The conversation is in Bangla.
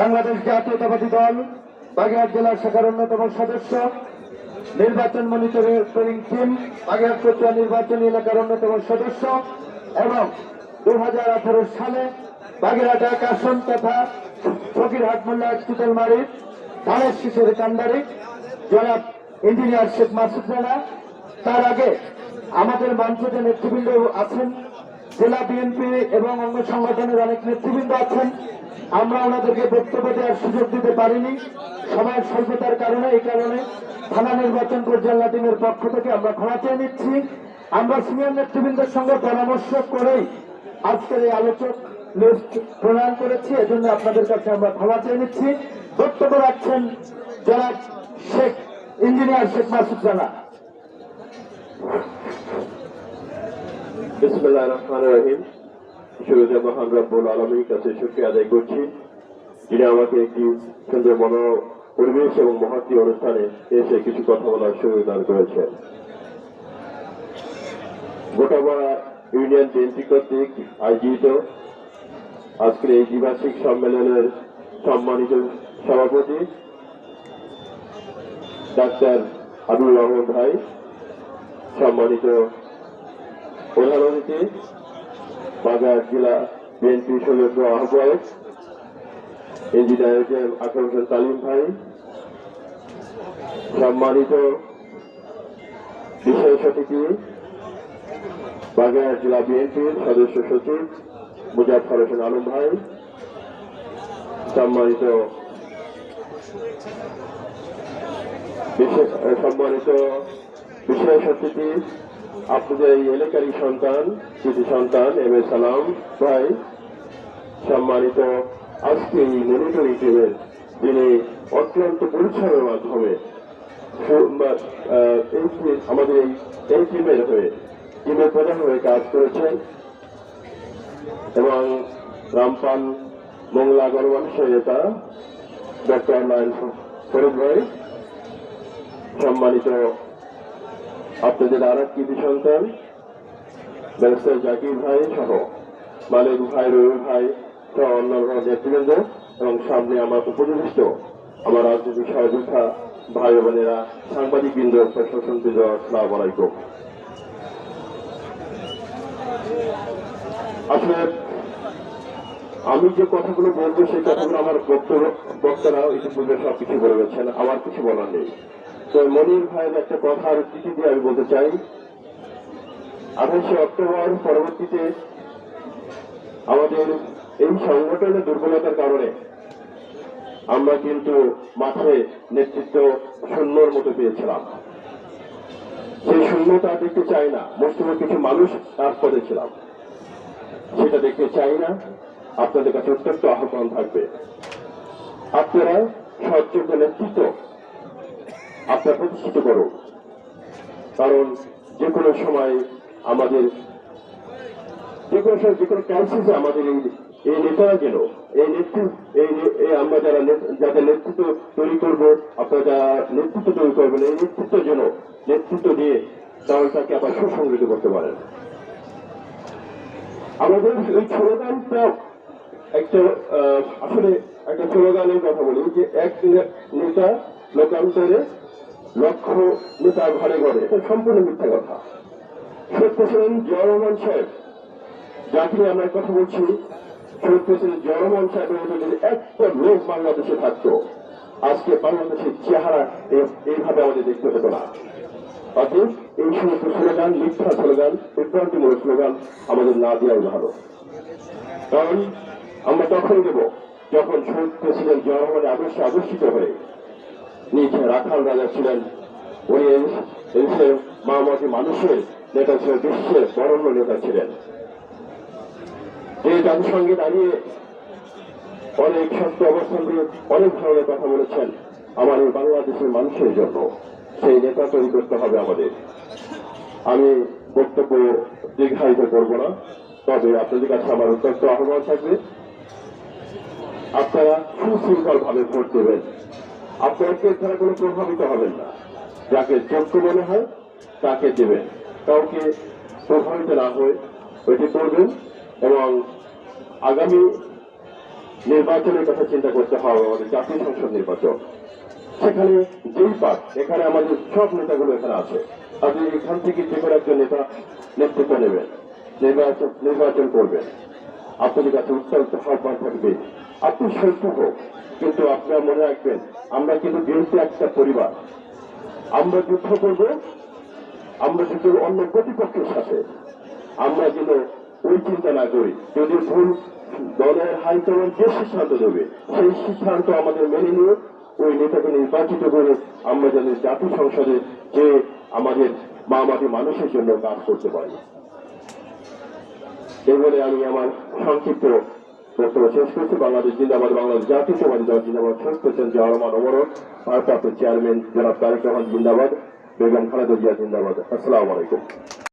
বাংলাদেশ জাতীয়তাবাদী দল, বাগেরহাট জেলা শাখার অন্যতম সদস্য, নির্বাচন মনিটরিং টিম, বাগেরহাট চট্টগ্রাম নির্বাচনী এলাকার অন্যতম সদস্য এবং দু হাজার আঠেরো সালে বাগেরহাট এক আসন তথা ফকিরহাট মোল্লা চিতলমারির ধানের শিশুর কান্দারি জনাব ইঞ্জিনিয়ার শেখ মাসুদ রানা। তার আগে আমাদের মঞ্চে নেতৃবৃন্দ আছেন, জেলা বিএনপি এবং অন্য সংগঠনের অনেক নেতৃবৃন্দ আছেন। আমরা ওনাদেরকে বক্তব্য দেওয়ার সুযোগ দিতে পারিনি। সময়ের স্বল্পতার কারণে, এই কারণে থানা নির্বাচন পরিচালনা টিমের পক্ষ থেকে আমরা ক্ষমা চেয়ে নিচ্ছি। আমরা সিনিয়র নেতৃবৃন্দের সঙ্গে পরামর্শ করেই আজকের এই আলোচক লিস্ট প্রণয়ন করেছি, এজন্য আপনাদের কাছে আমরা ক্ষমা চেয়ে নিচ্ছি। বক্তব্য রাখছেন জনাব শেখ, ইঞ্জিনিয়ার শেখ মাসুদ রানা বিসমুল্লাহ রহমান রহিম। শুরুতে মহান রব্বুল আলমীর কাছে শুক্রিয়া আদায় করছি। যিনি আমাকে একটি সুন্দর মন পরিবেশ এবং মহতী অনুষ্ঠানে এসে কিছু কথা বলার সুযোগ দান করেছেন। গোটাপাড়া ইউনিয়ন বিএনপি কর্তৃক আয়োজিত আজকের এই দ্বিবার্ষিক সম্মেলনের সম্মানিত সভাপতি ডাক্তার আবুল রহমান ভাই, সম্মানিত প্রধান অতিথি বাজার জেলা বিএনপি সদস্য আহ্বায়ক ইঞ্জিনিয়ার আকরম হোসেন তালিম ভাই, সম্মানিত বিশেষ অতিথি বাগেরহাট জেলা বিএনপির সদস্য সচিব মুজাফর হোসেন আলম ভাই, সম্মানিত সম্মানিত বিশেষ অতিথি আপনাদের এই এলাকারই সন্তান কৃতি সন্তান, এম এ সালাম ভাই, সম্মানিত আজকে এই মনিটরিং টিমের যিনি অত্যন্ত পরিশ্রমের মাধ্যমে আমাদের এই এই টিমের হয়ে টিমের প্রধান হয়ে কাজ করেছেন এবং রামপাল মংলা গণমানুষের নেতা, ডক্টর নারায়ণ ফরিদ ভাই, সম্মানিত আপনাদের আর এক কৃতি সন্তান, ব্যারিস্টার জাকির ভাই সহ মালিক ভাই রবি ভাই সহ অন্যান্য নেতৃবৃন্দ এবং সামনে আমার উপনিবিষ্ট আমার রাজনৈতিক সহযোদ্ধা ভাই বোনেরা, সাংবাদিক বৃন্দ, প্রশাসন বৃন্দ আলাইকুম। আসলে আমি যে কথাগুলো বলব, সেই কথাগুলো আমার বক্তারা ইতিপূর্বে সবকিছু বলে গেছেন, আমার কিছু বলার নেই। তো মনির ভাইয়ের একটা কথার চিঠি দিয়ে আমি বলতে চাই। আঠাশে অক্টোবর পরবর্তীতে আমাদের এই সংগঠনের দুর্বলতার কারণে আমরা কিন্তু মাঠে নেতৃত্ব শূন্যর মতো পেয়েছিলাম। সেই শূন্যতা দেখতে চাই না মুসলিমের কিছু মানুষ তার পদে ছিলাম। সেটা দেখতে চাই না, আপনাদের কাছে অত্যন্ত আহ্বান থাকবে। আপনারা সচ্চর্য নেতৃত্ব আপনার প্রতিষ্ঠিত করুন কারণ যে কোনো সময় আমাদের যে কোনো সময় যে কোনো ক্রাইসিসে আমাদের এই এই নেতারা যেন এই নেতৃত্ব এই আমরা যারা যাদের নেতৃত্ব তৈরি করব, আপনারা যারা নেতৃত্ব তৈরি করবেন, এই নেতৃত্ব যেন নেতৃত্ব দিয়ে দলটাকে আবার সুসংগঠিত করতে পারেন। আমাদের এই স্লোগানটা একটা আসলে একটা স্লোগানের কথা বলি যে এক নেতা লোকান্তরে লক্ষ নেতা ঘরে ঘরে। এটা সম্পূর্ণ মিথ্যা কথা। শহীদ প্রেসিডেন্ট জিয়া রহমান সাহেব যাকে আমরা কথা বলছি শহীদ প্রেসিডেন্ট জিয়া রহমান সাহেবের মতো যদি একটা লোক বাংলাদেশে থাকতো। আজকে বাংলাদেশের চেহারা এই- এইভাবে আমাদের দেখতে হতো না। অতএব এই সমস্ত স্লোগান, মিথ্যা স্লোগান, বিভ্রান্তিমূলক স্লোগান আমাদের না দেওয়াই ভালো। কারণ আমরা তখন দেব যখন শহীদ প্রেসিডেন্ট জিয়া রহমানের আদর্শে আদর্শিত হয়ে। নিচে রাখাল রাজা ছিলেন। উনি এই- এই দেশের মামাটি মানুষের নেতা ছিলেন, বিশ্বের বরণ্য নেতা ছিলেন। যে জাতিসংঘে দাঁড়িয়ে অনেক সত্য অবস্থান দিয়ে অনেক ধরনের কথা বলেছেন, আমার এই বাংলাদেশের মানুষের জন্য সেই নেতা তৈরি করতে হবে আমাদের। আমি বক্তব্য দীর্ঘায়িত করব না, তবে আপনাদের কাছে আমার অত্যন্ত আহ্বান থাকবে। আপনারা সুশৃঙ্খল ভাবে ভোট দেবেন। আপনারা কেউ ছাড়া কোনো প্রভাবিত হবেন না। যাকে যোগ্য মনে হয়, তাকে দেবেন। কাউকে প্রভাবিত না হয়ে ওইটি করবেন এবং আগামী নির্বাচনের কথা চিন্তা করতে হবে, আমাদের জাতীয় সংসদ নির্বাচন। সেখানে যেই পাক, এখানে আমাদের সব নেতাগুলো এখানে আছে। আপনি এখান থেকে যে কোনো একজন নেতা নেতৃত্ব নেবেন, নির্বাচন নির্বাচন করবেন। আপনাদের কাছে উত্তর আহ্বান থাকবে, আপনি হোক। কিন্তু আপনারা মনে রাখবেন, আমরা কিন্তু বিএনপি একটা পরিবার, আমরা যুদ্ধ করব, আমরা কিন্তু অন্য প্রতিপক্ষের সাথে। আমরা যেন ওই চিন্তা না করি, যদি ভুল দলের হাইকমান্ড যে সিদ্ধান্ত দেবে সেই সিদ্ধান্ত আমাদের মেনে নিয়ে ওই নেতাকে নির্বাচিত করে আমরা যেন জাতীয় সংসদে যে আমাদের মা মাটি মানুষের জন্য কাজ করতে পারি। এই বলে আমি আমার সংক্ষিপ্ত বক্তব্য শেষ করছি। বাংলাদেশ জিন্দাবাদ, বাংলাদেশ জাতীয়তাবাদী দল জিন্দাবাদ। শেষ করছেন জিয়া রহমান অমরণ ভারপ্রাপ্ত চেয়ারম্যান জনাব তারিক রহমান জিন্দাবাদ, বেগম খালেদা জিয়া জিন্দাবাদ। আসসালামু আলাইকুম।